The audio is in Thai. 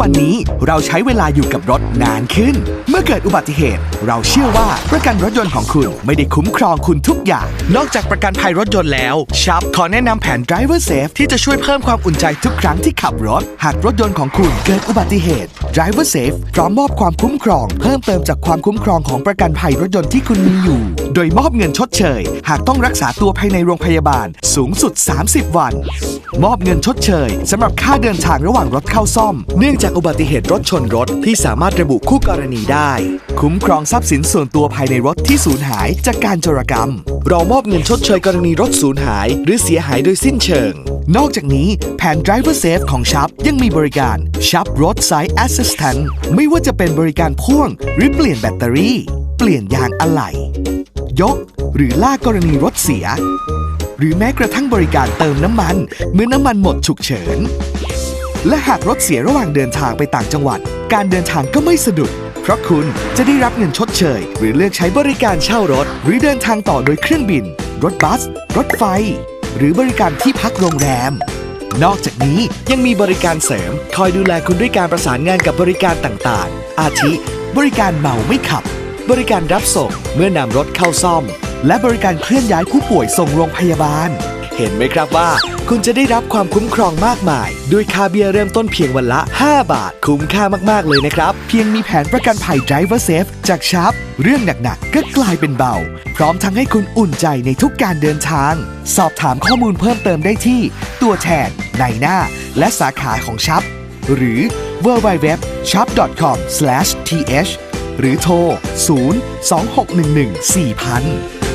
วันนี้เราใช้เวลาอยู่กับรถนานขึ้น เมื่อเกิดอุบัติเหตุ เราเชื่อว่าประกันรถยนต์ของคุณไม่ได้คุ้มครองคุณทุกอย่าง นอกจากประกันภัยรถยนต์แล้วชับขอแนะนำแผน Driver Safe ที่จะช่วยเพิ่มความอุ่นใจทุกครั้งที่ขับรถ หากรถยนต์ของคุณเกิดอุบัติเหตุ Driver Safe พร้อมมอบความคุ้มครอง เพิ่มเติมจากความคุ้มครองของประกันภัยรถยนต์ที่คุณมีอยู่ โดยมอบเงินชดเชย หากต้องรักษาตัวภายในโรงพยาบาล สูงสุด 30 วัน มอบเงินชดเชยสำหรับค่าเดินทางระหว่างรถเข้าซ่อม เนื่องจากากอุบัติเหตุรถชนรถที่สามารถระบุคู่กรณีได้ คุ้มครองทรัพย์สินส่วนตัวภายในรถที่สูญหายจากการโจรกรรม เรามอบเงินชดเชยกรณีรถสูญหาย หรือเสียหายโดยสิ้นเชิง นอกจากนี้แผน Driver Safe ของชับยังมีบริการชับ Roadside Assistant ไม่ว่าจะเป็นบริการพ่วง หรือเปลี่ยนแบตเตอรี่ เปลี่ยนยางอะไหล่ยก หรือลากกรณีรถเสีย หรือแม้กระทั่งบริการเติมน้ำมัน เมื่อน้ำมันหมดฉุกเฉิน และหากรถเสียระหว่างเดินทางไปต่างจังหวัด การเดินทางก็ไม่สะดุด เพราะคุณจะได้รับเงินชดเชย หรือเลือกใช้บริการเช่ารถ หรือเดินทางต่อโดยเครื่องบิน รถบัส รถไฟ หรือบริการที่พักโรงแรม นอกจากนี้ยังมีบริการเสริม คอยดูแลคุณด้วยการประสานงานกับบริการต่างๆ อาทิ บริการเมาไม่ขับ บริการรับส่งเมื่อนำรถเข้าซ่อม และบริการเคลื่อนย้ายผู้ป่วยส่งโรงพยาบาล เห็นไหมครับว่า คุณจะได้รับความคุ้มครองมากมาย ด้วยค่าเบี้ยเริ่มต้นเพียงวันละ 5 บาท คุ้มค่ามาก ๆ เลยนะครับ เพียงมีแผนประกันภัย Driver Safe จากชาร์ปเรื่องหนัก ๆ ก็กลายเป็นเบา พร้อมทั้งให้คุณอุ่นใจในทุกการเดินทาง สอบถามข้อมูลเพิ่มเติมได้ที่ ตัวแทนในหน้า และสาขาของชับหรือ www.shop.com/th หรือโทร 0 2611 4000